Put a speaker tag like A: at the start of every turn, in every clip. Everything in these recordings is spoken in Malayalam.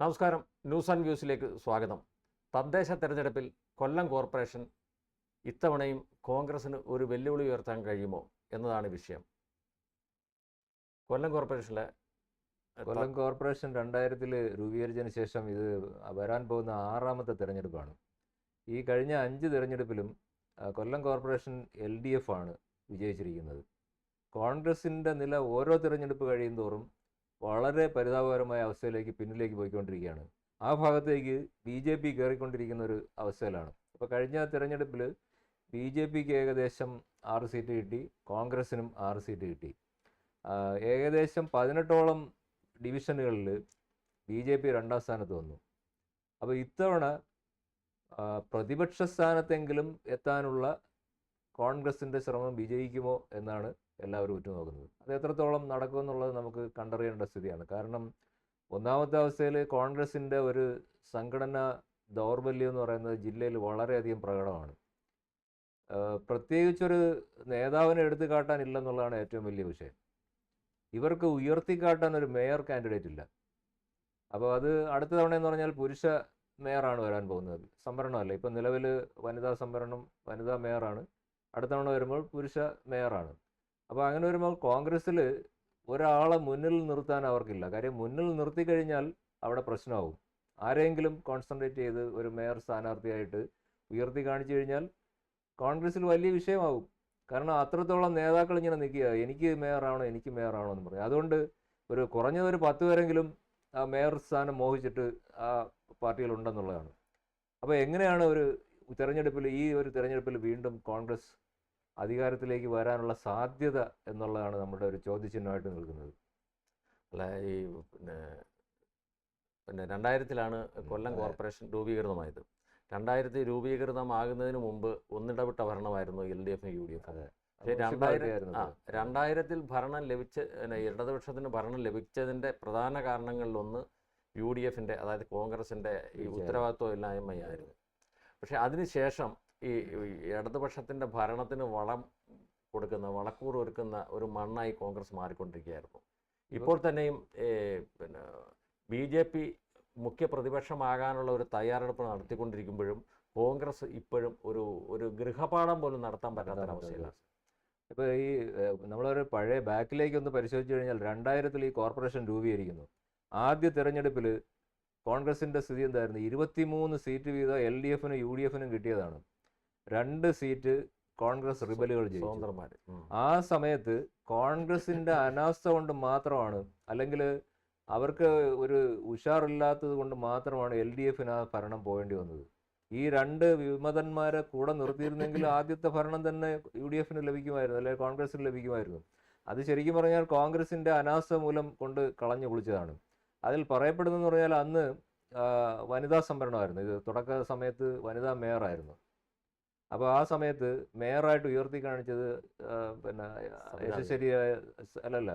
A: നമസ്കാരം. ന്യൂസ് ആൻഡ് വ്യൂസിലേക്ക് സ്വാഗതം. തദ്ദേശ തെരഞ്ഞെടുപ്പിൽ കൊല്ലം കോർപ്പറേഷൻ ഇത്തവണയും കോൺഗ്രസിന് ഒരു വെല്ലുവിളി ഉയർത്താൻ കഴിയുമോ എന്നതാണ് വിഷയം. കൊല്ലം കോർപ്പറേഷനിലെ
B: കൊല്ലം കോർപ്പറേഷൻ രണ്ടായിരത്തിൽ രൂപീകരിച്ചതിന് ശേഷം ഇത് വരാൻ പോകുന്ന ആറാമത്തെ തെരഞ്ഞെടുപ്പാണ്. ഈ കഴിഞ്ഞ അഞ്ച് തെരഞ്ഞെടുപ്പിലും Kollam corporation L D F ആണ് വിജയിച്ചിരിക്കുന്നത്. കോൺഗ്രസിന്റെ നില ഓരോ തിരഞ്ഞെടുപ്പ് കഴിയുന്തോറും വളരെ പരിതാപകരമായ അവസ്ഥയിലേക്ക് പിന്നിലേക്ക് പോയിക്കൊണ്ടിരിക്കുകയാണ്. ആ ഭാഗത്തേക്ക് ബി ജെ പി കയറിക്കൊണ്ടിരിക്കുന്ന ഒരു അവസ്ഥയിലാണ്. അപ്പോൾ കഴിഞ്ഞ തിരഞ്ഞെടുപ്പിൽ ബി ജെ പിക്ക് ഏകദേശം ആറ് സീറ്റ് കിട്ടി കോൺഗ്രസിനും ആറ് സീറ്റ് കിട്ടി. ഏകദേശം പതിനെട്ടോളം ഡിവിഷനുകളിൽ ബി ജെ പി രണ്ടാം സ്ഥാനത്ത് വന്നു. അപ്പോൾ ഇത്തവണ പ്രതിപക്ഷ സ്ഥാനത്തെങ്കിലും എത്താനുള്ള കോൺഗ്രസിന്റെ ശ്രമം വിജയിക്കുമോ എന്നാണ് എല്ലാവരും ഉറ്റുനോക്കുന്നത്. അത് എത്രത്തോളം നടക്കുമെന്നുള്ളത് നമുക്ക് കണ്ടറിയേണ്ട സ്ഥിതിയാണ്. കാരണം ഒന്നാമത്തെ അവസ്ഥയിൽ കോൺഗ്രസിന്റെ ഒരു സംഘടന ദൗർബല്യം എന്ന് പറയുന്നത് ജില്ലയിൽ വളരെയധികം പ്രകടമാണ്. പ്രത്യേകിച്ചൊരു നേതാവിനെ എടുത്തു കാട്ടാനില്ലെന്നുള്ളതാണ് ഏറ്റവും വലിയ വിഷയം. ഇവർക്ക് ഉയർത്തിക്കാട്ടാൻ ഒരു മേയർ കാൻഡിഡേറ്റ് ഇല്ല. അപ്പോൾ അത് അടുത്ത തവണ എന്ന് പറഞ്ഞാൽ പുരുഷ മേയറാണ് വരാൻ പോകുന്നത്. സംവരണമല്ല? ഇപ്പം നിലവിൽ വനിതാ സംവരണം വനിതാ മേയറാണ്. അടുത്ത തവണ വരുമ്പോൾ പുരുഷ മേയറാണ്. അപ്പോൾ അങ്ങനെ വരുമ്പോൾ കോൺഗ്രസ്സിൽ ഒരാളെ മുന്നിൽ നിർത്താൻ അവർക്കില്ല. കാര്യം മുന്നിൽ നിർത്തി കഴിഞ്ഞാൽ അവിടെ പ്രശ്നമാവും. ആരെങ്കിലും കോൺസെൻട്രേറ്റ് ചെയ്ത് ഒരു മേയർ സ്ഥാനാർത്ഥിയായിട്ട് ഉയർത്തി കാണിച്ചു കഴിഞ്ഞാൽ കോൺഗ്രസ്സിൽ വലിയ വിഷയമാവും. കാരണം അത്രത്തോളം നേതാക്കൾ ഇങ്ങനെ നിൽക്കുക എനിക്ക് മേയറാണോ എനിക്ക് മേയറാണോ എന്ന് പറയും. അതുകൊണ്ട് ഒരു കുറഞ്ഞത് ഒരു പത്ത് പേരെങ്കിലും ആ മേയർ സ്ഥാനം മോഹിച്ചിട്ട് ആ പാർട്ടിയിൽ ഉണ്ടെന്നുള്ളതാണ്. അപ്പോൾ എങ്ങനെയാണ് ഒരു തിരഞ്ഞെടുപ്പിൽ ഈ ഒരു തിരഞ്ഞെടുപ്പിൽ വീണ്ടും കോൺഗ്രസ് അധികാരത്തിലേക്ക് വരാനുള്ള സാധ്യത എന്നുള്ളതാണ് നമ്മുടെ ഒരു ചോദ്യചിഹ്നമായിട്ട് നിൽക്കുന്നത്
A: അല്ല ഈ പിന്നെ പിന്നെ രണ്ടായിരത്തിലാണ് കൊല്ലം. കോർപ്പറേഷൻ രൂപീകൃതമായത് രണ്ടായിരത്തി രൂപീകൃതമാകുന്നതിന് മുമ്പ് ഒന്നിടവിട്ട ഭരണമായിരുന്നു എൽ ഡി എഫും യു ഡി എഫും പക്ഷേ രണ്ടായിരം ആ. രണ്ടായിരത്തിൽ ഭരണം ലഭിച്ച ഇടതുപക്ഷത്തിന് ഭരണം ലഭിച്ചതിന്റെ പ്രധാന കാരണങ്ങളിലൊന്ന് യു ഡി എഫിന്റെ അതായത് കോൺഗ്രസിന്റെ ഈ. ഉത്തരവാദിത്വം ഇല്ലായ്മയായിരുന്നു പക്ഷേ അതിനുശേഷം ഈ ഇടതുപക്ഷത്തിന്റെ ഭരണത്തിന് വളം കൊടുക്കുന്ന വളക്കൂർ ഒരുക്കുന്ന ഒരു മണ്ണായി കോൺഗ്രസ് മാറിക്കൊണ്ടിരിക്കുകയായിരുന്നു. ഇപ്പോൾ തന്നെയും പിന്നെ ബി ജെ പി മുഖ്യ പ്രതിപക്ഷമാകാനുള്ള ഒരു തയ്യാറെടുപ്പ് നടത്തിക്കൊണ്ടിരിക്കുമ്പോഴും കോൺഗ്രസ് ഇപ്പോഴും ഒരു ഒരു ഗൃഹപാഠം പോലും നടത്താൻ പറ്റാത്ത അവസ്ഥയിലാണ്
B: ഇപ്പോൾ ഈ നമ്മളൊരു പഴയ ബാക്കിലേക്ക് ഒന്ന് പരിശോധിച്ചു കഴിഞ്ഞാൽ രണ്ടായിരത്തിൽ ഈ കോർപ്പറേഷൻ രൂപീകരിക്കുന്നു. ആദ്യ തിരഞ്ഞെടുപ്പിൽ കോൺഗ്രസിന്റെ സ്ഥിതി എന്തായിരുന്നു? ഇരുപത്തിമൂന്ന് സീറ്റ് വീതം എൽ ഡി എഫിനും യു ഡി എഫിനും കിട്ടിയതാണ്. രണ്ട് സീറ്റ് കോൺഗ്രസ് റിബലുകൾ ജയിച്ചു. ആ. സമയത്ത് കോൺഗ്രസിന്റെ അനാസ്ഥ കൊണ്ട് മാത്രമാണ് അല്ലെങ്കിൽ അവർക്ക് ഒരു ഉഷാറില്ലാത്തത് കൊണ്ട് മാത്രമാണ് എൽ ഡി എഫിന് ആ ഭരണം പോകേണ്ടി വന്നത്. ഈ രണ്ട് വിമതന്മാരെ കൂടെ നിർത്തിയിരുന്നെങ്കിൽ ആദ്യത്തെ ഭരണം തന്നെ യു ഡി എഫിന് ലഭിക്കുമായിരുന്നു അല്ലെങ്കിൽ കോൺഗ്രസിന് ലഭിക്കുമായിരുന്നു. അത് ശരിക്കും പറഞ്ഞാൽ കോൺഗ്രസിന്റെ അനാസ്ഥ മൂലം കൊണ്ട് കളഞ്ഞു കുളിച്ചതാണ് അതിൽ പറയപ്പെടുന്നതെന്ന് പറഞ്ഞാൽ അന്ന് വനിതാ സംവരണമായിരുന്നു. ഇത് തുടക്ക സമയത്ത് വനിതാ മേയറായിരുന്നു. അപ്പോൾ ആ സമയത്ത് മേയറായിട്ട് ഉയർത്തി കാണിച്ചത് പിന്നെ യശസ്വരിയായ അല്ലല്ല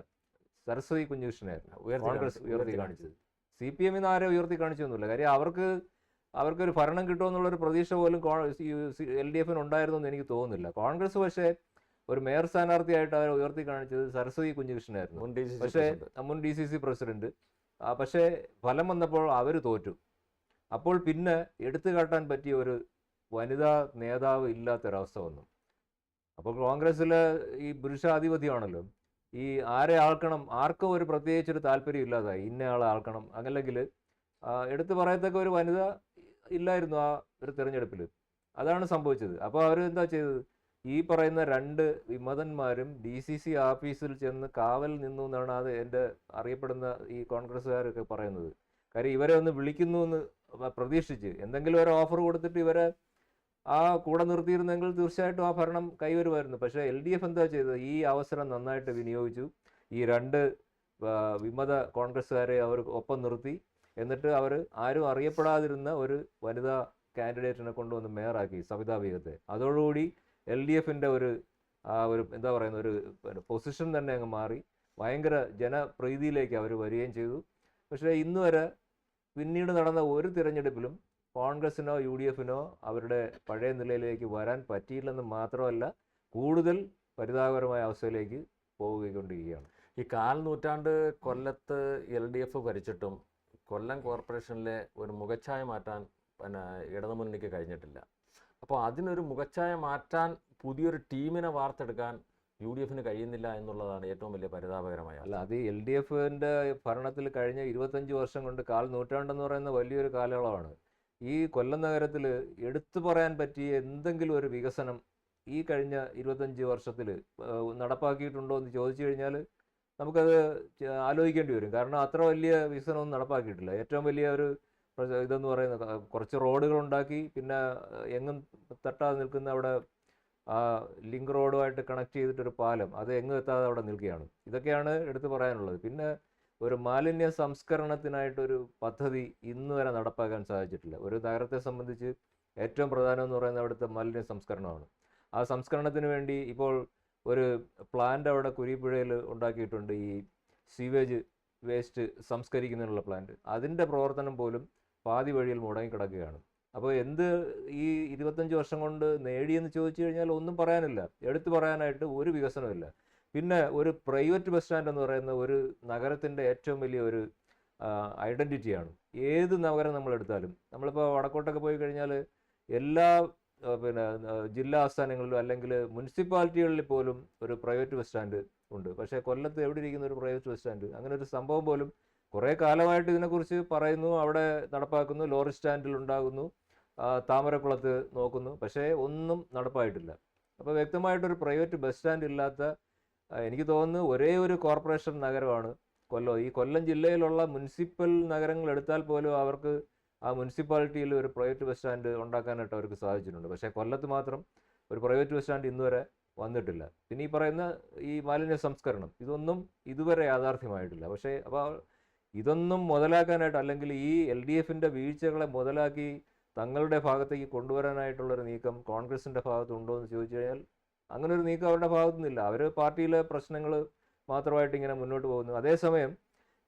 B: സരസ്വതി കുഞ്ഞുകൃഷ്ണനായിരുന്നു.
A: ഉയർത്തി
B: കോൺഗ്രസ് ഉയർത്തി കാണിച്ചത്. സി പി എമ്മിൽ നിന്ന് ആരെ ഉയർത്തി കാണിച്ചൊന്നുമില്ല കാര്യം അവർക്ക് അവർക്കൊരു ഭരണം കിട്ടുമെന്നുള്ളൊരു പ്രതീക്ഷ പോലും എൽ ഡി എഫിന് ഉണ്ടായിരുന്നു എന്ന് എനിക്ക് തോന്നുന്നില്ല. കോൺഗ്രസ് പക്ഷേ ഒരു മേയർ സ്ഥാനാർത്ഥിയായിട്ട് അവരെ ഉയർത്തി കാണിച്ചത് സരസ്വതി കുഞ്ഞുകൃഷ്ണനായിരുന്നു. പക്ഷേ. മുൻ ഡി സി സി പ്രസിഡന്റ്. പക്ഷേ ഫലം വന്നപ്പോൾ അവർ തോറ്റു. അപ്പോൾ പിന്നെ എടുത്തു കാട്ടാൻ പറ്റിയ ഒരു വനിതാ നേതാവ് ഇല്ലാത്തൊരവസ്ഥ വന്നു. അപ്പോൾ കോൺഗ്രസ്സിലെ ഈ പുരുഷാധിപത്യമാണല്ലോ. ഈ ആരെ ആൾക്കണം ആർക്കും ഒരു പ്രത്യേകിച്ചൊരു താല്പര്യം ഇല്ലാതായി. ഇന്ന ആളെ ആൾക്കണം. അങ്ങല്ലെങ്കിൽ എടുത്തു പറയത്തക്ക ഒരു വനിത ഇല്ലായിരുന്നു ആ ഒരു തിരഞ്ഞെടുപ്പിൽ അതാണ് സംഭവിച്ചത്. അപ്പോൾ അവർ എന്താ ചെയ്തത്? ഈ പറയുന്ന രണ്ട് വിമതന്മാരും ഡി സി സി ഓഫീസിൽ ചെന്ന് കാവൽ നിന്നു എന്നാണ് അത് എന്റെ അറിയപ്പെടുന്ന ഈ കോൺഗ്രസ്സുകാരൊക്കെ പറയുന്നത്. കാര്യം ഇവരെ ഒന്ന് വിളിക്കുന്നു എന്ന് പ്രതീക്ഷിച്ച് എന്തെങ്കിലും ഒരു ഓഫർ കൊടുത്തിട്ട് ഇവരെ ആ കൂടെ നിർത്തിയിരുന്നെങ്കിൽ തീർച്ചയായിട്ടും ആ ഭരണം കൈവരുമായിരുന്നു. പക്ഷേ എൽ ഡി എഫ് എന്താ ചെയ്തത്? ഈ അവസരം നന്നായിട്ട് വിനിയോഗിച്ചു. ഈ രണ്ട് വിമത കോൺഗ്രസ്സുകാരെ അവർ ഒപ്പം നിർത്തി. എന്നിട്ട് അവർ ആരും അറിയപ്പെടാതിരുന്ന ഒരു വനിതാ കാൻഡിഡേറ്റിനെ കൊണ്ടുവന്ന് മേയറാക്കി സവിതാ ബീഗത്തെ അതോടുകൂടി എൽ ഡി എഫിന്റെ ഒരു ആ ഒരു എന്താ പറയുന്ന ഒരു പൊസിഷൻ തന്നെ അങ്ങ് മാറി. ഭയങ്കര ജനപ്രീതിയിലേക്ക് അവർ വരികയും ചെയ്തു. പക്ഷേ ഇന്ന് വരെ പിന്നീട് നടന്ന ഒരു തിരഞ്ഞെടുപ്പിലും കോൺഗ്രസിനോ യു ഡി എഫിനോ അവരുടെ പഴയ നിലയിലേക്ക് വരാൻ പറ്റിയില്ലെന്ന് മാത്രമല്ല കൂടുതൽ പരിതാപകരമായ അവസ്ഥയിലേക്ക് പോവുകൊണ്ടിരിക്കുകയാണ്
A: ഈ കാൽ നൂറ്റാണ്ട് കൊല്ലത്ത് എൽ ഡി എഫ് ഭരിച്ചിട്ടും കൊല്ലം കോർപ്പറേഷനിലെ ഒരു മുഖച്ഛായ മാറ്റാൻ പിന്നെ ഇടതുമുന്നണിക്ക് കഴിഞ്ഞിട്ടില്ല. അപ്പോൾ അതിനൊരു മുഖച്ഛായ മാറ്റാൻ പുതിയൊരു ടീമിനെ വാർത്തെടുക്കാൻ യു ഡി എഫിന് കഴിയുന്നില്ല എന്നുള്ളതാണ് ഏറ്റവും വലിയ പരിതാപകരമായ
B: അല്ല അത് എൽ ഡി എഫിന്റെ ഭരണത്തിൽ കഴിഞ്ഞ ഇരുപത്തഞ്ച് വർഷം കൊണ്ട് കാൽ നൂറ്റാണ്ടെന്ന് പറയുന്ന വലിയൊരു കാലയളവാണ്. ഈ കൊല്ലം നഗരത്തിൽ എടുത്തു പറയാൻ പറ്റിയ എന്തെങ്കിലും ഒരു വികസനം ഈ കഴിഞ്ഞ ഇരുപത്തഞ്ച് വർഷത്തിൽ നടപ്പാക്കിയിട്ടുണ്ടോ എന്ന് ചോദിച്ചു കഴിഞ്ഞാൽ നമുക്കത് ആലോചിക്കേണ്ടി വരും. കാരണം അത്ര വലിയ വികസനമൊന്നും നടപ്പാക്കിയിട്ടില്ല. ഏറ്റവും വലിയ ഒരു ഇതെന്ന് പറയുന്നത് കുറച്ച് റോഡുകൾ ഉണ്ടാക്കി പിന്നെ എങ്ങും തട്ടാതെ നിൽക്കുന്ന അവിടെ ആ ലിങ്ക് റോഡുമായിട്ട് കണക്ട് ചെയ്തിട്ടൊരു പാലം അത് എങ്ങും എത്താതെ അവിടെ നിൽക്കുകയാണ്. ഇതൊക്കെയാണ് എടുത്തു പറയാനുള്ളത്. പിന്നെ ഒരു മാലിന്യ സംസ്കരണത്തിനായിട്ടൊരു പദ്ധതി ഇന്ന് വരെ നടപ്പാക്കാൻ സാധിച്ചിട്ടില്ല. ഒരു നഗരത്തെ സംബന്ധിച്ച് ഏറ്റവും പ്രധാനം എന്ന് പറയുന്നത് അവിടുത്തെ മാലിന്യ സംസ്കരണമാണ്. ആ സംസ്കരണത്തിന് വേണ്ടി ഇപ്പോൾ ഒരു പ്ലാന്റ് അവിടെ കുരിപ്പുഴയിൽ ഉണ്ടാക്കിയിട്ടുണ്ട്. ഈ സീവേജ് വേസ്റ്റ് സംസ്കരിക്കുന്നതിനുള്ള പ്ലാന്റ് അതിന്റെ പ്രവർത്തനം പോലും പാതി വഴിയിൽ മുടങ്ങിക്കിടക്കുകയാണ്. അപ്പോൾ എന്ത് ഈ ഇരുപത്തഞ്ച് വർഷം കൊണ്ട് നേടിയെന്ന് ചോദിച്ചു കഴിഞ്ഞാൽ ഒന്നും പറയാനില്ല. എടുത്തു പറയാനായിട്ട് ഒരു വികസനമില്ല പിന്നെ ഒരു പ്രൈവറ്റ് ബസ് സ്റ്റാൻഡ് എന്ന് പറയുന്ന ഒരു നഗരത്തിന്റെ ഏറ്റവും വലിയ ഒരു ഐഡന്റിറ്റിയാണ് ഏത് നഗരം നമ്മൾ എടുത്താലും നമ്മളിപ്പോൾ വടക്കോട്ടൊക്കെ പോയി കഴിഞ്ഞാൽ എല്ലാ പിന്നെ ജില്ലാ ആസ്ഥാനങ്ങളിലും അല്ലെങ്കിൽ മുനിസിപ്പാലിറ്റികളിൽ പോലും ഒരു പ്രൈവറ്റ് ബസ് സ്റ്റാൻഡ് ഉണ്ട്. പക്ഷേ കൊല്ലത്ത് എവിടെ ഇരിക്കുന്ന ഒരു പ്രൈവറ്റ് ബസ് സ്റ്റാൻഡ്? അങ്ങനെ ഒരു സംഭവം പോലും കുറേ കാലമായിട്ട് ഇതിനെക്കുറിച്ച് പറയുന്നു അവിടെ നടപ്പാക്കുന്നു ലോറി സ്റ്റാൻഡിൽ ഉണ്ടാകുന്നു താമരക്കുളത്ത് നോക്കുന്നു. പക്ഷേ ഒന്നും നടപ്പായിട്ടില്ല. അപ്പോൾ വ്യക്തമായിട്ടൊരു പ്രൈവറ്റ് ബസ് സ്റ്റാൻഡ് ഇല്ലാത്ത എനിക്ക് തോന്നുന്നു ഒരേ ഒരു കോർപ്പറേഷൻ നഗരമാണ് കൊല്ലം. ഈ കൊല്ലം ജില്ലയിലുള്ള മുനിസിപ്പൽ നഗരങ്ങൾ എടുത്താൽ പോലും അവർക്ക് ആ മുനിസിപ്പാലിറ്റിയിൽ ഒരു പ്രൈവറ്റ് ബസ് സ്റ്റാൻഡ് ഉണ്ടാക്കാനായിട്ട് അവർക്ക് സാധിച്ചിട്ടുണ്ട്. പക്ഷേ കൊല്ലത്ത് മാത്രം ഒരു പ്രൈവറ്റ് ബസ് സ്റ്റാൻഡ് ഇന്നുവരെ വന്നിട്ടില്ല. പിന്നെ ഈ പറയുന്ന ഈ മാലിന്യ സംസ്കരണം ഇതൊന്നും ഇതുവരെ യാഥാർത്ഥ്യമായിട്ടില്ല. പക്ഷേ അപ്പോൾ ഇതൊന്നും മുതലാക്കാനായിട്ട് അല്ലെങ്കിൽ ഈ എൽ ഡി എഫിന്റെ വീഴ്ചകളെ മുതലാക്കി തങ്ങളുടെ ഭാഗത്തേക്ക് കൊണ്ടുവരാനായിട്ടുള്ളൊരു നീക്കം കോൺഗ്രസിന്റെ ഭാഗത്തുണ്ടോ എന്ന് ചോദിച്ചു കഴിഞ്ഞാൽ അങ്ങനെ ഒരു നീക്കം അവരുടെ ഭാഗത്തു നിന്നില്ല അവർ പാർട്ടിയിലെ പ്രശ്നങ്ങൾ മാത്രമായിട്ട് ഇങ്ങനെ മുന്നോട്ട് പോകുന്നു. അതേസമയം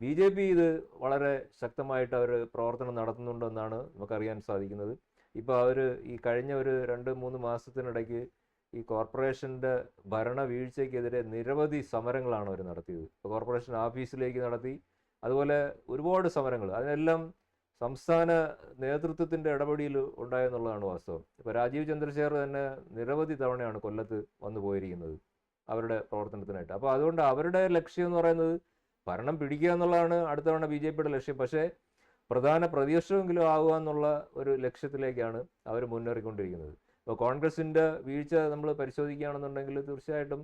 B: ബി ജെ പി ഇത് വളരെ ശക്തമായിട്ട് അവർ പ്രവർത്തനം നടത്തുന്നുണ്ടെന്നാണ് നമുക്കറിയാൻ സാധിക്കുന്നത്. ഇപ്പോൾ അവർ ഈ കഴിഞ്ഞ ഒരു രണ്ട് മൂന്ന് മാസത്തിനിടയ്ക്ക് ഈ കോർപ്പറേഷന്റെ ഭരണ വീഴ്ചയ്ക്കെതിരെ നിരവധി സമരങ്ങളാണ് അവർ നടത്തിയത്. ഇപ്പോൾ കോർപ്പറേഷൻ ഓഫീസിലേക്ക് നടത്തി അതുപോലെ ഒരുപാട് സമരങ്ങൾ അതിനെല്ലാം സംസ്ഥാന നേതൃത്വത്തിന്റെ ഇടപെടിയിൽ ഉണ്ടായെന്നുള്ളതാണ് വാസ്തവം. ഇപ്പോൾ രാജീവ് ചന്ദ്രശേഖർ തന്നെ നിരവധി തവണയാണ് കൊല്ലത്ത് വന്നു പോയിരിക്കുന്നത് അവരുടെ പ്രവർത്തനത്തിനായിട്ട്. അപ്പോൾ അതുകൊണ്ട് അവരുടെ ലക്ഷ്യം എന്ന് പറയുന്നത് ഭരണം പിടിക്കുക എന്നുള്ളതാണ് അടുത്ത തവണ ബി ജെ പിയുടെ ലക്ഷ്യം. പക്ഷേ പ്രധാന പ്രതിപക്ഷമെങ്കിലും ആവുക എന്നുള്ള ഒരു ലക്ഷ്യത്തിലേക്കാണ് അവർ മുന്നേറിക്കൊണ്ടിരിക്കുന്നത്. ഇപ്പോൾ കോൺഗ്രസിന്റെ വീഴ്ച നമ്മൾ പരിശോധിക്കുകയാണെന്നുണ്ടെങ്കിൽ തീർച്ചയായിട്ടും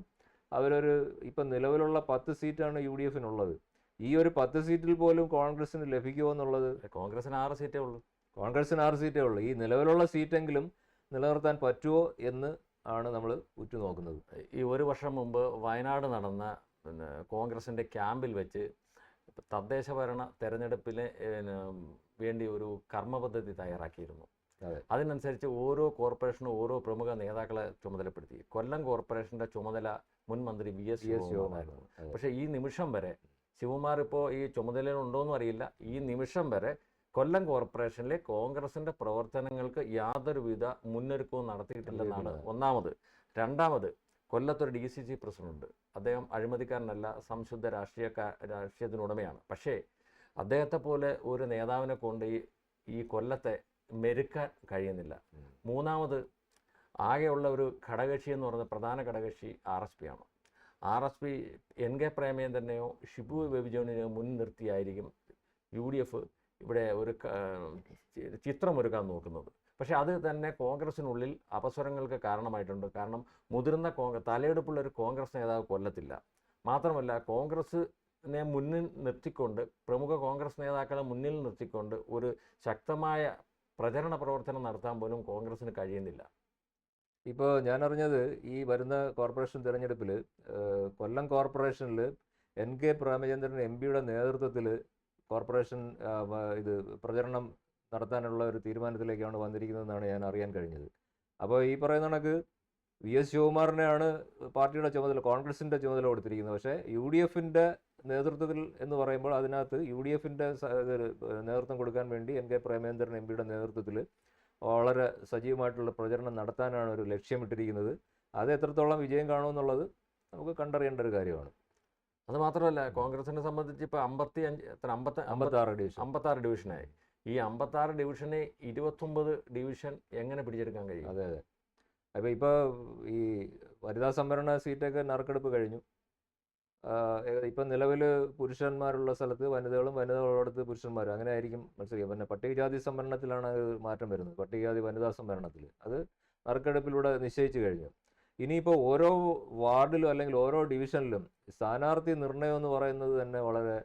B: അവരൊരു ഇപ്പം നിലവിലുള്ള പത്ത് സീറ്റാണ് യു ഡി എഫിനുള്ളത്. ഈ ഒരു പത്ത് സീറ്റിൽ പോലും കോൺഗ്രസിന് ലഭിക്കുമോ എന്നുള്ളത്?
A: കോൺഗ്രസിന് ആറ് സീറ്റേ ഉള്ളൂ.
B: കോൺഗ്രസിന് ആറ് സീറ്റേ ഉള്ളൂ. ഈ നിലവിലുള്ള സീറ്റെങ്കിലും നിലനിർത്താൻ പറ്റുമോ എന്ന് ആണ് നമ്മൾ ഉറ്റുനോക്കുന്നത്.
A: ഈ ഒരു വർഷം മുമ്പ് വയനാട് നടന്ന പിന്നെ കോൺഗ്രസിന്റെ ക്യാമ്പിൽ വെച്ച് തദ്ദേശ ഭരണ തെരഞ്ഞെടുപ്പിന് വേണ്ടി ഒരു കർമ്മ പദ്ധതി തയ്യാറാക്കിയിരുന്നു. അതിനനുസരിച്ച് ഓരോ കോർപ്പറേഷനും ഓരോ പ്രമുഖ നേതാക്കളെ ചുമതലപ്പെടുത്തി. കൊല്ലം കോർപ്പറേഷന്റെ ചുമതല മുൻ മന്ത്രി വി എസ്
B: അതെ.
A: പക്ഷേ ഈ നിമിഷം വരെ ശിവകുമാർ ഇപ്പോൾ ഈ ചുമതലയിലുണ്ടോയെന്നും അറിയില്ല. ഈ നിമിഷം വരെ കൊല്ലം കോർപ്പറേഷനിലെ കോൺഗ്രസിന്റെ പ്രവർത്തനങ്ങൾക്ക് യാതൊരുവിധ മുന്നൊരുക്കവും നടത്തിയിട്ടില്ലെന്നാണ് ഒന്നാമത്. രണ്ടാമത് കൊല്ലത്തൊരു ഡി സി സി പ്രസിഡന്റ്. അദ്ദേഹം അഴിമതിക്കാരനല്ല സംശുദ്ധ രാഷ്ട്രീയക്കാ രാഷ്ട്രീയത്തിനുടമയാണ്. പക്ഷേ അദ്ദേഹത്തെ പോലെ ഒരു നേതാവിനെ കൊണ്ട് ഈ ഈ കൊല്ലത്തെ മെരുക്കാൻ കഴിയുന്നില്ല. മൂന്നാമത് ആകെയുള്ള ഒരു ഘടകക്ഷി എന്ന് പറയുന്ന പ്രധാന ഘടകക്ഷി ആർ എസ് പി ആണ്. R S P N K പ്രേമേന്ദ്രനെയോ Shibu ബേബിജോണിനെയോ മുൻനിർത്തിയായിരിക്കും യു ഡി എഫ് ഇവിടെ ഒരു ചിത്രമൊരുക്കാൻ നോക്കുന്നത്. പക്ഷേ അത് തന്നെ കോൺഗ്രസിനുള്ളിൽ അപസ്വരങ്ങൾക്ക് കാരണമായിട്ടുണ്ട്. കാരണം മുതിർന്ന കോൺഗ്രസ് തലയെടുപ്പുള്ള ഒരു കോൺഗ്രസ് നേതാവ് കൊല്ലത്തില്ല. മാത്രമല്ല കോൺഗ്രസിനെ മുന്നിൽ നിർത്തിക്കൊണ്ട് പ്രമുഖ കോൺഗ്രസ് നേതാക്കളെ മുന്നിൽ നിർത്തിക്കൊണ്ട് ഒരു ശക്തമായ പ്രചരണ പ്രവർത്തനം നടത്താൻ പോലും കോൺഗ്രസിന് കഴിയുന്നില്ല.
B: ഇപ്പോൾ ഞാൻ അറിഞ്ഞത് ഈ വരുന്ന കോർപ്പറേഷൻ തിരഞ്ഞെടുപ്പിൽ കൊല്ലം കോർപ്പറേഷനിൽ എൻ കെ പ്രേമചന്ദ്രൻ എം പിയുടെ നേതൃത്വത്തിൽ കോർപ്പറേഷൻ ഇത് പ്രചരണം നടത്താനുള്ള ഒരു തീരുമാനത്തിലേക്കാണ് വന്നിരിക്കുന്നതെന്നാണ് ഞാൻ അറിയാൻ കഴിഞ്ഞത്. അപ്പോൾ ഈ പറയുന്ന കണക്ക് വി എസ് ശിവകുമാറിനെയാണ് പാർട്ടിയുടെ ചുമതല കോൺഗ്രസിന്റെ ചുമതല കൊടുത്തിരിക്കുന്നത്. പക്ഷേ യു ഡി എഫിന്റെ നേതൃത്വത്തിൽ എന്ന് പറയുമ്പോൾ അതിനകത്ത് യു ഡി എഫിന്റെ നേതൃത്വം കൊടുക്കാൻ വേണ്ടി എൻ കെ പ്രേമേന്ദ്രൻ എം പിയുടെ നേതൃത്വത്തിൽ വളരെ സജീവമായിട്ടുള്ള പ്രചരണം നടത്താനാണ് ഒരു ലക്ഷ്യമിട്ടിരിക്കുന്നത്. അത് എത്രത്തോളം വിജയം കാണുമെന്നുള്ളത് നമുക്ക് കണ്ടറിയേണ്ട ഒരു കാര്യമാണ്.
A: അത് മാത്രമല്ല കോൺഗ്രസിനെ സംബന്ധിച്ച് ഇപ്പോൾ അമ്പത്തി അഞ്ച് എത്ര അമ്പത്തി
B: അമ്പത്തി ആറ് ഡിവിഷൻ.
A: അമ്പത്താറ് ഡിവിഷനായി. ഈ അമ്പത്താറ് ഡിവിഷനെ ഇരുപത്തൊമ്പത് ഡിവിഷൻ എങ്ങനെ പിടിച്ചെടുക്കാൻ കഴിയും?
B: അതെ അതെ. അപ്പോൾ ഇപ്പോൾ ഈ വനിതാ സംവരണ സീറ്റൊക്കെ നറുക്കെടുപ്പ് കഴിഞ്ഞു. ഇപ്പം നിലവിൽ പുരുഷന്മാരുള്ള സ്ഥലത്ത് വനിതകളും വനിതകളുള്ളടത്ത് പുരുഷന്മാരും അങ്ങനെ ആയിരിക്കും മത്സരിക്കുക. പിന്നെ പട്ടികജാതി സംവരണത്തിലാണ് മാറ്റം വരുന്നത്. പട്ടികജാതി വനിതാ സംവരണത്തിൽ അത് നറുക്കെടുപ്പിലൂടെ നിശ്ചയിച്ചു കഴിഞ്ഞു. ഇനിയിപ്പോൾ ഓരോ വാർഡിലും അല്ലെങ്കിൽ ഓരോ ഡിവിഷനിലും സ്ഥാനാർത്ഥി നിർണയം എന്ന് പറയുന്നത് തന്നെ വളരെ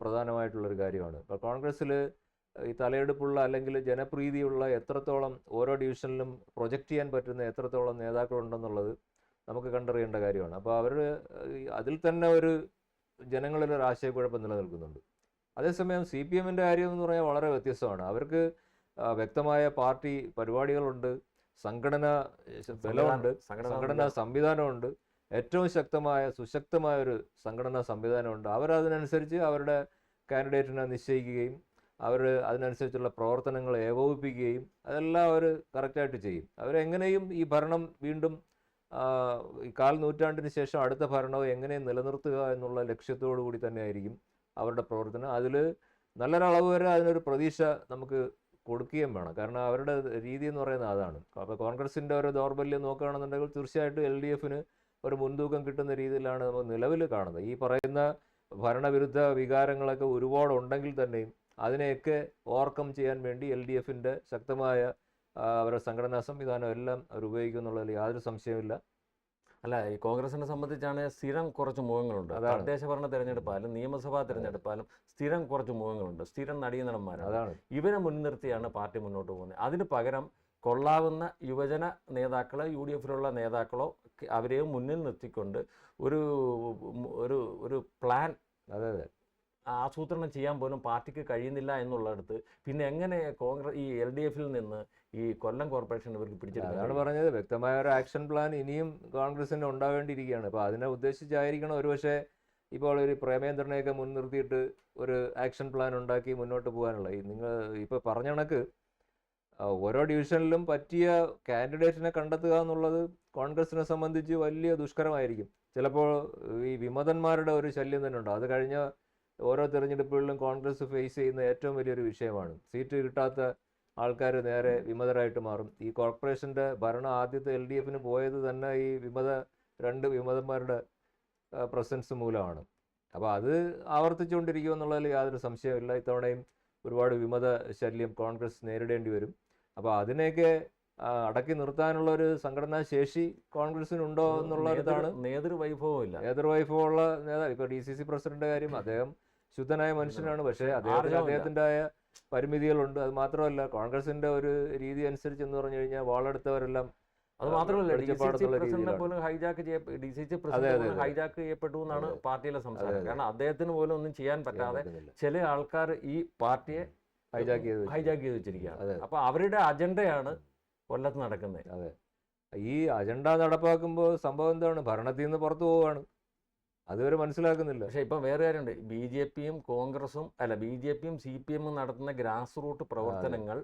B: പ്രധാനമായിട്ടുള്ളൊരു കാര്യമാണ്. ഇപ്പോൾ കോൺഗ്രസ്സിൽ ഈ തലയെടുപ്പുള്ള അല്ലെങ്കിൽ ജനപ്രീതിയുള്ള എത്രത്തോളം ഓരോ ഡിവിഷനിലും പ്രൊജക്റ്റ് ചെയ്യാൻ പറ്റുന്ന എത്രത്തോളം നേതാക്കളുണ്ടെന്നുള്ളത് നമുക്ക് കണ്ടറിയേണ്ട കാര്യമാണ്. അപ്പോൾ അവർ അതിൽ തന്നെ ഒരു ജനങ്ങളിൽ ഒരു ആശയക്കുഴപ്പം നിലനിൽക്കുന്നുണ്ട്. അതേസമയം സി പി എമ്മിന്റെ കാര്യം എന്ന് പറഞ്ഞാൽ വളരെ വ്യത്യസ്തമാണ്. അവർക്ക് വ്യക്തമായ പാർട്ടി പരിപാടികളുണ്ട് സംഘടന ബലമുണ്ട്
A: സംഘടന
B: സംവിധാനമുണ്ട്. ഏറ്റവും ശക്തമായ സുശക്തമായ ഒരു സംഘടനാ സംവിധാനമുണ്ട്. അവരതിനനുസരിച്ച് അവരുടെ കാൻഡിഡേറ്റിനെ നിശ്ചയിക്കുകയും അവർ അതിനനുസരിച്ചുള്ള പ്രവർത്തനങ്ങൾ ഏകോപിപ്പിക്കുകയും അതെല്ലാം അവർ കറക്റ്റായിട്ട് ചെയ്യും. അവരെങ്ങനെയും ഈ ഭരണം വീണ്ടും കാൽ നൂറ്റാണ്ടിന് ശേഷം അടുത്ത ഭരണവും എങ്ങനെ നിലനിർത്തുക എന്നുള്ള ലക്ഷ്യത്തോടു കൂടി തന്നെയായിരിക്കും അവരുടെ പ്രവർത്തനം. അതിൽ നല്ലൊരളവ് വരെ അതിനൊരു പ്രതീക്ഷ നമുക്ക് കൊടുക്കുകയും വേണം. കാരണം അവരുടെ രീതി എന്ന് പറയുന്നത് അതാണ്. അപ്പോൾ കോൺഗ്രസിന്റെ ഒരു ദൗർബല്യം നോക്കുകയാണെന്നുണ്ടെങ്കിൽ തീർച്ചയായിട്ടും എൽ ഡി എഫിന് ഒരു മുൻതൂക്കം കിട്ടുന്ന രീതിയിലാണ് നമ്മൾ നിലവിൽ കാണുന്നത്. ഈ പറയുന്ന ഭരണവിരുദ്ധ വികാരങ്ങളൊക്കെ ഒരുപാട് ഉണ്ടെങ്കിൽ തന്നെയും അതിനെയൊക്കെ ഓവർകം ചെയ്യാൻ വേണ്ടി എൽ ഡി എഫിന്റെ ശക്തമായ അവരുടെ സംഘടനാ സംവിധാനം എല്ലാം അവർ ഉപയോഗിക്കുന്നുള്ളതിൽ യാതൊരു സംശയവുമില്ല.
A: അല്ല ഈ കോൺഗ്രസിനെ സംബന്ധിച്ചാണ് സ്ഥിരം കുറച്ച് മുഖങ്ങളുണ്ട്. തദ്ദേശ ഭരണ തെരഞ്ഞെടുപ്പായാലും നിയമസഭാ തെരഞ്ഞെടുപ്പായാലും സ്ഥിരം കുറച്ച് മുഖങ്ങളുണ്ട്. സ്ഥിരം നടീനടന്മാരാണ്
B: അതാണ്.
A: ഇവരെ മുൻനിർത്തിയാണ് പാർട്ടി മുന്നോട്ട് പോകുന്നത്. അതിന് പകരം കൊള്ളാവുന്ന യുവജന നേതാക്കളെ യു ഡി എഫിലുള്ള നേതാക്കളോ അവരെയും മുന്നിൽ നിർത്തിക്കൊണ്ട് ഒരു ഒരു ഒരു പ്ലാൻ
B: അതെ അതെ.
A: ആസൂത്രണം ചെയ്യാൻ പോലും പാർട്ടിക്ക് കഴിയുന്നില്ല എന്നുള്ളിടത്ത് പിന്നെ എങ്ങനെ കോൺഗ്രസ് ഈ എൽ ഡി എഫിൽ നിന്ന് ഈ കൊല്ലം കോർപ്പറേഷൻ ഇവർക്ക് പിടിച്ചെടുക്കാൻ
B: അതാണ് പറഞ്ഞത്. വ്യക്തമായ ഒരു ആക്ഷൻ പ്ലാൻ ഇനിയും കോൺഗ്രസിന് ഉണ്ടാവേണ്ടിയിരിക്കുകയാണ്. അപ്പോൾ അതിനെ ഉദ്ദേശിച്ചായിരിക്കണം ഒരുപക്ഷെ ഇപ്പോൾ ഒരു പ്രേമേന്ദ്രനെയൊക്കെ മുൻനിർത്തിയിട്ട് ഒരു ആക്ഷൻ പ്ലാൻ ഉണ്ടാക്കി മുന്നോട്ട് പോകാനുള്ള ഈ നിങ്ങൾ ഇപ്പോൾ പറഞ്ഞ കണക്ക് ഓരോ ഡിവിഷനിലും പറ്റിയ കാൻഡിഡേറ്റിനെ കണ്ടെത്തുക എന്നുള്ളത് കോൺഗ്രസിനെ സംബന്ധിച്ച് വലിയ ദുഷ്കരമായിരിക്കും. ചിലപ്പോൾ ഈ വിമതന്മാരുടെ ഒരു ശല്യം തന്നെ ഉണ്ട് അത് കഴിഞ്ഞ ഓരോ തെരഞ്ഞെടുപ്പുകളിലും കോൺഗ്രസ് ഫേസ് ചെയ്യുന്ന ഏറ്റവും വലിയൊരു വിഷയമാണ്. സീറ്റ് കിട്ടാത്ത ആൾക്കാർ നേരെ വിമതരായിട്ട് മാറും. ഈ കോർപ്പറേഷന്റെ ഭരണം ആദ്യത്തെ എൽ ഡി എഫിന് പോയത് തന്നെ ഈ വിമത രണ്ട് വിമതന്മാരുടെ പ്രസൻസ് മൂലമാണ്. അപ്പോൾ അത് ആവർത്തിച്ചുകൊണ്ടിരിക്കും എന്നുള്ളതിൽ യാതൊരു സംശയമില്ല ഇത്തവണയും ഒരുപാട് വിമത ശല്യം കോൺഗ്രസ് നേരിടേണ്ടി വരും. അപ്പോൾ അതിനെയൊക്കെ അടക്കി നിർത്താനുള്ള ഒരു സംഘടനാ ശേഷി കോൺഗ്രസിനുണ്ടോ എന്നുള്ള
A: ഇതാണ്. നേതൃവൈഭവം ഇല്ല
B: നേതൃവൈഭവമുള്ള നേതാവ്. ഇപ്പോൾ ഡി സി സി പ്രസിഡന്റ് കാര്യം അദ്ദേഹം ശുദ്ധനായ മനുഷ്യനാണ്. പക്ഷേ അദ്ദേഹത്തിന്
A: ആർജവമില്ല.
B: പരിമിതികളുണ്ട്. അത് മാത്രമല്ല കോൺഗ്രസിന്റെ ഒരു രീതി അനുസരിച്ച് എന്ന് പറഞ്ഞു കഴിഞ്ഞാൽ വാളെടുത്തവരെല്ലാം
A: അത് മാത്രമല്ല ഡി സി പ്രസിഡന്റിനെ പോലും ഹൈജാക്ക് ചെയ്യ D C C president. Hijack ചെയ്യപ്പെട്ടു എന്നാണ് പാർട്ടിയിലെ സംസാരം. കാരണം അദ്ദേഹത്തിന് പോലും ഒന്നും ചെയ്യാൻ പറ്റാതെ ചില ആൾക്കാർ ഈ പാർട്ടിയെ
B: ഹൈജാക്ക് ചെയ്ത്
A: ഹൈജാക്ക് ചെയ്ത് വെച്ചിരിക്കുകയാണ്. അപ്പൊ അവരുടെ അജണ്ടയാണ് കൊല്ലത്ത് നടക്കുന്നത്.
B: അതെ. ഈ അജണ്ട നടപ്പാക്കുമ്പോൾ സംഭവം എന്താണ്? ഭരണത്തിൽ നിന്ന് പുറത്തു പോവുകയാണ്. അതുവരെ മനസ്സിലാക്കുന്നില്ല.
A: പക്ഷേ ഇപ്പം വേറെ കാര്യമുണ്ട്. ബി ജെ പിയും കോൺഗ്രസും അല്ല ബി ജെ പിയും സി പി എമ്മും നടത്തുന്ന ഗ്രാസ് റൂട്ട് പ്രവർത്തനങ്ങൾ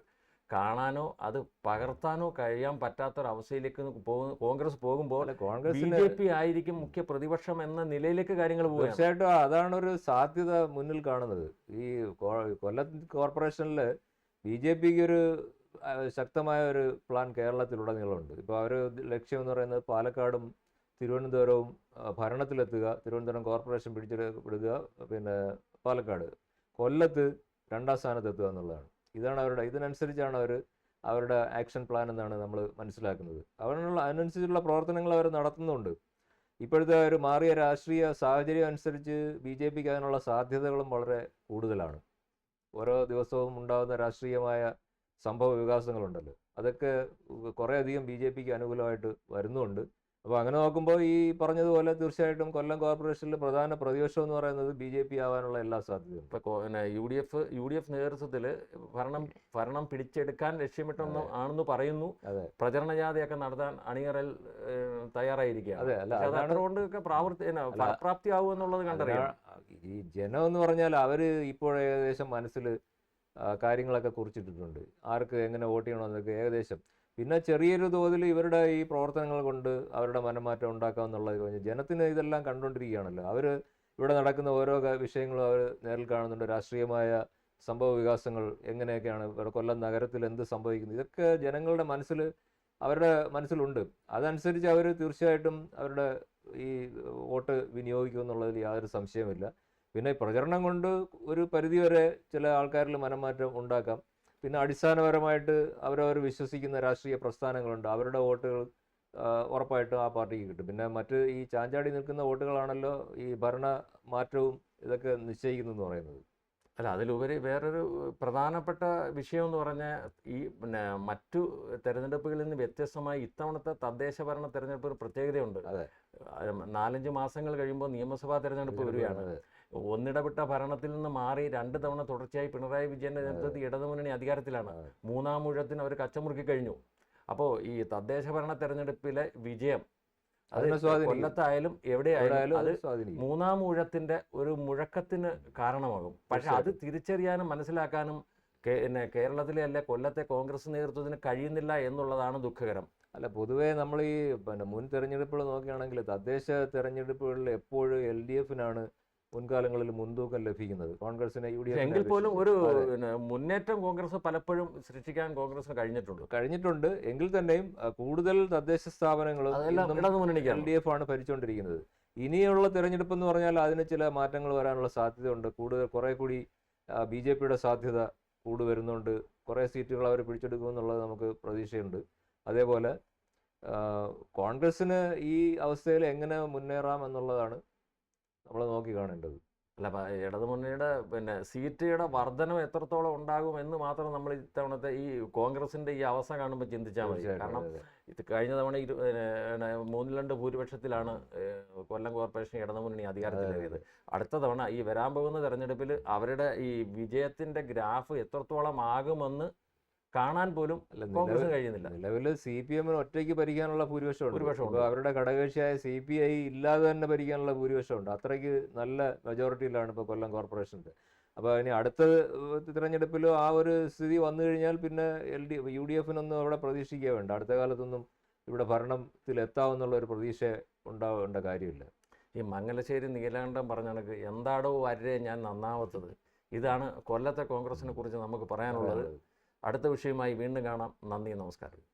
A: കാണാനോ അത് പകർത്താനോ കഴിയാൻ പറ്റാത്തൊരവസ്ഥയിലേക്ക് പോകുന്ന കോൺഗ്രസ് പോകുമ്പോൾ
B: കോൺഗ്രസ്
A: ബി ജെ പി ആയിരിക്കും മുഖ്യ പ്രതിപക്ഷം എന്ന നിലയിലേക്ക് കാര്യങ്ങൾ പോകും
B: തീർച്ചയായിട്ടും അതാണ് ഒരു സാധ്യത മുന്നിൽ കാണുന്നത്. ഈ കൊല്ലം കോർപ്പറേഷനിൽ ബി ജെ പിക്ക് ഒരു ശക്തമായ ഒരു പ്ലാൻ കേരളത്തിലുടനീളമുണ്ട്. ഇപ്പോൾ അവർ ലക്ഷ്യം എന്ന് പറയുന്നത് പാലക്കാടും തിരുവനന്തപുരവും ഭരണത്തിലെത്തുക തിരുവനന്തപുരം കോർപ്പറേഷൻ പിടിച്ചെടുക്കുക പിന്നെ പാലക്കാട്. കൊല്ലത്ത് രണ്ടാം സ്ഥാനത്തെത്തുക എന്നുള്ളതാണ്. ഇതാണ് അവരുടെ ഇതിനനുസരിച്ചാണ് അവർ അവരുടെ ആക്ഷൻ പ്ലാൻ എന്നാണ് നമ്മൾ മനസ്സിലാക്കുന്നത്. അവരുള്ള അതിനനുസരിച്ചുള്ള പ്രവർത്തനങ്ങൾ അവർ നടത്തുന്നുണ്ട്. ഇപ്പോഴത്തെ ഒരു മാറിയ രാഷ്ട്രീയ സാഹചര്യം അനുസരിച്ച് ബി ജെ പിക്ക് അതിനുള്ള സാധ്യതകളും വളരെ കൂടുതലാണ്. ഓരോ ദിവസവും ഉണ്ടാകുന്ന രാഷ്ട്രീയമായ സംഭവ വികാസങ്ങളുണ്ടല്ലോ. അതൊക്കെ കുറേയധികം ബി ജെ പിക്ക് അനുകൂലമായിട്ട് വരുന്നുമുണ്ട് അപ്പോൾ അങ്ങനെ നോക്കുമ്പോൾ ഈ പറഞ്ഞതുപോലെ തീർച്ചയായിട്ടും കൊല്ലം കോർപ്പറേഷനിൽ പ്രധാന പ്രതിപക്ഷം എന്ന് പറയുന്നത് ബി ജെ പി ആവാനുള്ള എല്ലാ സാധ്യതയും.
A: ഇപ്പോൾ പിന്നെ U D F U D F നേതൃത്വത്തിൽ ഭരണം ഭരണം പിടിച്ചെടുക്കാൻ ലക്ഷ്യമിട്ടെന്ന് ആണെന്ന് പറയുന്നു.
B: അതെ.
A: പ്രചരണ ജാഥയൊക്കെ നടത്താൻ അണിയറൽ തയ്യാറായിരിക്കുക തയ്യാറായിരിക്കുകയാണ്.
B: അതെ അല്ല
A: പക്ഷേ അത്
B: അതാണ്
A: അതുകൊണ്ടൊക്കെ പ്രാവർത്തി പ്രാപ്തി
B: അല്ല,
A: എന്നുള്ളത് കണ്ടറിയാം.
B: ഈ ജനം എന്ന് പറഞ്ഞാൽ അവർ ഇപ്പോൾ ഏകദേശം മനസ്സിൽ കാര്യങ്ങളൊക്കെ കുറിച്ചിട്ടിട്ടുണ്ട്. ആർക്ക് എങ്ങനെ വോട്ട് ചെയ്യണമെന്നൊക്കെ ഏകദേശം പിന്നെ ചെറിയൊരു തോതിൽ ഇവരുടെ ഈ പ്രവർത്തനങ്ങൾ കൊണ്ട് അവരുടെ മനമാറ്റം ഉണ്ടാക്കാം എന്നുള്ളത് കഴിഞ്ഞ് ജനത്തിന് ഇതെല്ലാം കണ്ടുകൊണ്ടിരിക്കുകയാണല്ലോ. അവർ ഇവിടെ നടക്കുന്ന ഓരോ വിഷയങ്ങളും അവർ നേരിൽ കാണുന്നുണ്ട്. രാഷ്ട്രീയമായ സംഭവ വികാസങ്ങൾ എങ്ങനെയൊക്കെയാണ് കൊല്ലം നഗരത്തിൽ എന്ത് സംഭവിക്കുന്നത് ഇതൊക്കെ ജനങ്ങളുടെ മനസ്സിൽ അവരുടെ മനസ്സിലുണ്ട്. അതനുസരിച്ച് അവർ തീർച്ചയായിട്ടും അവരുടെ ഈ വോട്ട് വിനിയോഗിക്കുമെന്നുള്ളതിൽ യാതൊരു സംശയമില്ല പിന്നെ പ്രചരണം കൊണ്ട് ഒരു പരിധിവരെ ചില ആൾക്കാരിൽ മനംമാറ്റം ഉണ്ടാക്കാം. പിന്നെ അടിസ്ഥാനപരമായിട്ട് അവരവർ വിശ്വസിക്കുന്ന രാഷ്ട്രീയ പ്രസ്ഥാനങ്ങളുണ്ട്. അവരുടെ വോട്ടുകൾ ഉറപ്പായിട്ടും ആ പാർട്ടിക്ക് കിട്ടും. പിന്നെ മറ്റ് ഈ ചാഞ്ചാടി നിൽക്കുന്ന വോട്ടുകളാണല്ലോ ഈ ഭരണ മാറ്റവും ഇതൊക്കെ നിശ്ചയിക്കുന്നതെന്ന് പറയുന്നത്.
A: അല്ല അതിലുപരി വേറൊരു പ്രധാനപ്പെട്ട വിഷയം എന്ന് പറഞ്ഞാൽ ഈ പിന്നെ മറ്റു തെരഞ്ഞെടുപ്പുകളിൽ നിന്ന് വ്യത്യസ്തമായി ഇത്തവണത്തെ തദ്ദേശ ഭരണ തെരഞ്ഞെടുപ്പ് ഒരു പ്രത്യേകതയുണ്ട്.
B: അതെ.
A: നാലഞ്ച് മാസങ്ങൾ കഴിയുമ്പോൾ നിയമസഭാ തെരഞ്ഞെടുപ്പ് വരികയാണ്. ഒന്നിടവിട്ട ഭരണത്തിൽ നിന്ന് മാറി രണ്ട് തവണ തുടർച്ചയായി പിണറായി വിജയന്റെ നേതൃത്വത്തിൽ ഇടതുമുന്നണി അധികാരത്തിലാണ്. മൂന്നാം മുഴത്തിന് അവർ കച്ചമുറുക്കി കഴിഞ്ഞു. അപ്പോൾ ഈ തദ്ദേശ ഭരണ തെരഞ്ഞെടുപ്പിലെ വിജയം അത്. കൊല്ലത്തായാലും
B: എവിടെയായാലും അത്
A: മൂന്നാം മുഴത്തിന്റെ ഒരു മുഴക്കത്തിന് കാരണമാകും. പക്ഷെ അത് തിരിച്ചറിയാനും മനസ്സിലാക്കാനും പിന്നെ കേരളത്തിലെ അല്ലെ കൊല്ലത്തെ കോൺഗ്രസ് നേതൃത്വത്തിന് കഴിയുന്നില്ല എന്നുള്ളതാണ് ദുഃഖകരം.
B: അല്ല പൊതുവേ നമ്മൾ ഈ പിന്നെ മുൻ തെരഞ്ഞെടുപ്പുകൾ നോക്കുകയാണെങ്കിൽ തദ്ദേശ തെരഞ്ഞെടുപ്പുകളിൽ എപ്പോഴും എൽ ഡി എഫിനാണ് മുൻകാലങ്ങളിൽ മുൻതൂക്കം ലഭിക്കുന്നത്. കോൺഗ്രസിനെ യു ഡി
A: എഫ് എങ്കിൽ പോലും ഒരു മുന്നേറ്റം കോൺഗ്രസ് പലപ്പോഴും സൃഷ്ടിക്കാൻ കോൺഗ്രസ് കഴിഞ്ഞിട്ടുണ്ട്.
B: കഴിഞ്ഞിട്ടുണ്ട്. എങ്കിൽ തന്നെയും കൂടുതൽ തദ്ദേശ സ്ഥാപനങ്ങളും എൽ ഡി എഫ് ആണ് ഭരിച്ചുകൊണ്ടിരിക്കുന്നത് ഇനിയുള്ള തെരഞ്ഞെടുപ്പ് എന്ന് പറഞ്ഞാൽ അതിന് ചില മാറ്റങ്ങൾ വരാനുള്ള സാധ്യതയുണ്ട്. കൂടുതൽ കുറെ കൂടി ബി ജെ പിയുടെ സാധ്യത കൂടുവരുന്നുണ്ട് കുറേ സീറ്റുകൾ അവർ പിടിച്ചെടുക്കുമെന്നുള്ളത് നമുക്ക് പ്രതീക്ഷയുണ്ട്. അതേപോലെ കോൺഗ്രസിന് കോൺഗ്രസ്സിന് ഈ അവസ്ഥയിൽ എങ്ങനെ മുന്നേറാം എന്നുള്ളതാണ് നമ്മൾ നോക്കി കാണേണ്ടത്.
A: അല്ല ഇടതു ഇടതുമുന്നണിയുടെ പിന്നെ സീറ്റുകളുടെ വർധനം എത്രത്തോളം ഉണ്ടാകും എന്ന് മാത്രം നമ്മൾ ഇത്തവണത്തെ ഈ കോൺഗ്രസിന്റെ ഈ അവസ്ഥ കാണുമ്പോൾ ചിന്തിച്ചാൽ മതി. കാരണം. ഇത് കഴിഞ്ഞ തവണ ഇരു മൂന്നിൽ രണ്ട് ഭൂരിപക്ഷത്തിലാണ് കൊല്ലം കോർപ്പറേഷൻ ഇടതുമുന്നണി അധികാരത്തിലേറിയത്. അടുത്ത തവണ ഈ വരാൻ പോകുന്ന തെരഞ്ഞെടുപ്പിൽ അവരുടെ ഈ വിജയത്തിന്റെ ഗ്രാഫ് എത്രത്തോളം ആകുമെന്ന് കാണാൻ പോലും
B: അല്ല
A: കോൺഗ്രസിന് കഴിയുന്നില്ല.
B: നിലവിൽ സി പി എമ്മിന് ഒറ്റയ്ക്ക് ഭരിക്കാനുള്ള ഭൂരിപക്ഷമുണ്ട്.
A: ഭൂരിപക്ഷമുണ്ട്.
B: അവരുടെ ഘടകകക്ഷിയായ സി പി ഐ ഇല്ലാതെ തന്നെ ഭരിക്കാനുള്ള ഭൂരിപക്ഷമുണ്ട്. അത്രയ്ക്ക് നല്ല മെജോറിറ്റിയിലാണ് ഇപ്പോൾ കൊല്ലം കോർപ്പറേഷന്റെ അപ്പോൾ ഇനി അടുത്ത തിരഞ്ഞെടുപ്പിലോ തിരഞ്ഞെടുപ്പിലും ആ ഒരു സ്ഥിതി വന്നു കഴിഞ്ഞാൽ പിന്നെ എൽ ഡി യു ഡി എഫിനൊന്നും അവിടെ പ്രതീക്ഷിക്കുക വേണ്ട. അടുത്ത കാലത്തൊന്നും ഇവിടെ ഭരണത്തിൽ എത്താവുന്നുള്ള ഒരു പ്രതീക്ഷ ഉണ്ടാവേണ്ട കാര്യമില്ല.
A: ഈ മംഗലശ്ശേരി നീലാണ്ടം പറഞ്ഞ കണക്ക് എന്താടോ വരരെ ഞാൻ നന്നാവത്തത്. ഇതാണ് കൊല്ലത്തെ കോൺഗ്രസിനെ കുറിച്ച് നമുക്ക് പറയാനുള്ളത്. അടുത്ത വിഷയവുമായി വീണ്ടും കാണാം. നന്ദി നമസ്കാരം.